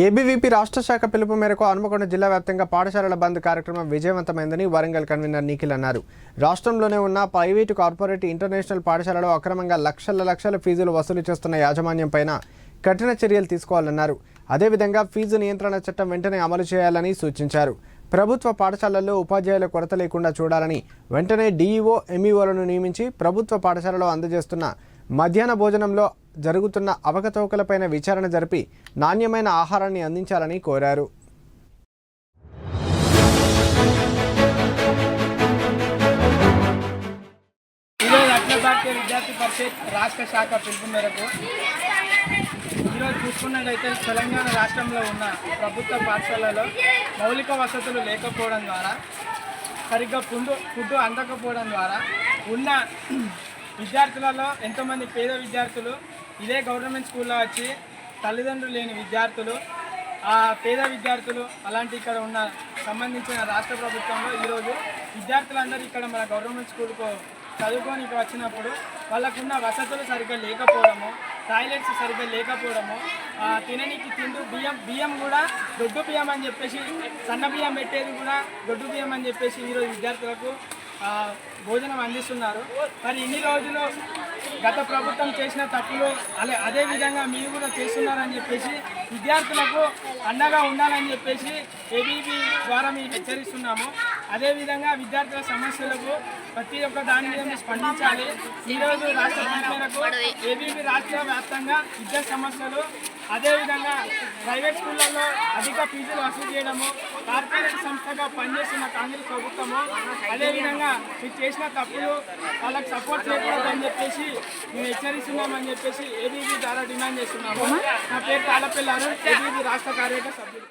ABVP రాష్ట్ర శాఖ పిలుపు మేరకు హనుమకొండ జిల్లా వ్యాప్తంగా పాఠశాలల బంద్ కార్యక్రమం విజయవంతమైందని వరంగల్ కన్వీనర్ నిఖిల్ అన్నారు. రాష్ట్రంలోనే ఉన్న ప్రైవేటు కార్పొరేట్ ఇంటర్నేషనల్ పాఠశాలలో అక్రమంగా లక్షల లక్షల ఫీజులు వసూలు చేస్తున్న యాజమాన్యం పైన కఠిన చర్యలు తీసుకోవాలన్నారు. అదేవిధంగా ఫీజు నియంత్రణ చట్టం వెంటనే అమలు చేయాలని సూచించారు. ప్రభుత్వ పాఠశాలల్లో ఉపాధ్యాయుల కొరత లేకుండా చూడాలని వెంటనే డీఈఓ ఎంఈఓలను నియమించి ప్రభుత్వ పాఠశాలలో అందజేస్తున్న మధ్యాహ్న భోజనంలో జరుగుతున్న అవకతవకలపైన విచారణ జరిపి నాణ్యమైన ఆహారాన్ని అందించాలని కోరారు. భారతీయ విద్యార్థి పరిషత్ రాష్ట్ర శాఖ పిలుపు మేరకు ఈరోజు చూసుకున్నట్లయితే తెలంగాణ రాష్ట్రంలో ఉన్న ప్రభుత్వ పాఠశాలలో మౌలిక వసతులు లేకపోవడం ద్వారా సరిగ్గా ఫుడ్ ఫుడ్ అందకపోవడం ద్వారా ఉన్న విద్యార్థులలో ఎంతోమంది పేద విద్యార్థులు ఇదే గవర్నమెంట్ స్కూల్లో వచ్చి తల్లిదండ్రులు లేని విద్యార్థులు ఆ పేద విద్యార్థులు అలాంటి ఇక్కడ ఉన్న సంబంధించిన రాష్ట్ర ప్రభుత్వంలో ఈరోజు విద్యార్థులందరూ ఇక్కడ మన గవర్నమెంట్ స్కూల్కు చదువుకోనికి వచ్చినప్పుడు వాళ్ళకున్న వసతులు సరిగ్గా లేకపోవడము టాయిలెట్స్ సరిగ్గా లేకపోవడము తిననికి తిండు బియ్యం బియ్యం కూడా దొడ్డు బియ్యం అని చెప్పేసి సన్న బియ్యం పెట్టేది కూడా దొడ్డు బియ్యం అని చెప్పేసి ఈరోజు విద్యార్థులకు భోజనం అందిస్తున్నారు. మరి ఇన్ని రోజులు గత ప్రభుత్వం చేసిన తప్పులు అలా అదే విధంగా మీరు కూడా చేస్తున్నారని చెప్పేసి విద్యార్థులకు అండగా ఉండాలని చెప్పేసి ఏబీబీ ద్వారా మేము హెచ్చరిస్తున్నాము. అదేవిధంగా విద్యార్థుల సమస్యలకు ప్రతి ఒక్క దాని మీద స్పందించాలి. ఈరోజు రాష్ట్ర పిలుపు మేరకు రాష్ట్ర వ్యాప్తంగా విద్యా సమస్యలు అదేవిధంగా ప్రైవేట్ స్కూళ్ళల్లో అధిక ఫీజులు వసూలు చేయడము కార్పొరేట్ సంస్థగా పనిచేస్తున్న కాంగ్రెస్ ప్రభుత్వము అదేవిధంగా మీరు చేసిన తప్పులు వాళ్ళకి సపోర్ట్ చేయకూడదని చెప్పేసి మేము హెచ్చరిస్తున్నామని చెప్పేసి ఏబీబీ ద్వారా డిమాండ్ చేస్తున్నాము. నా పేరు తాళపల్లి ఏబీబీ రాష్ట్ర కార్యవర్గ సభ్యులు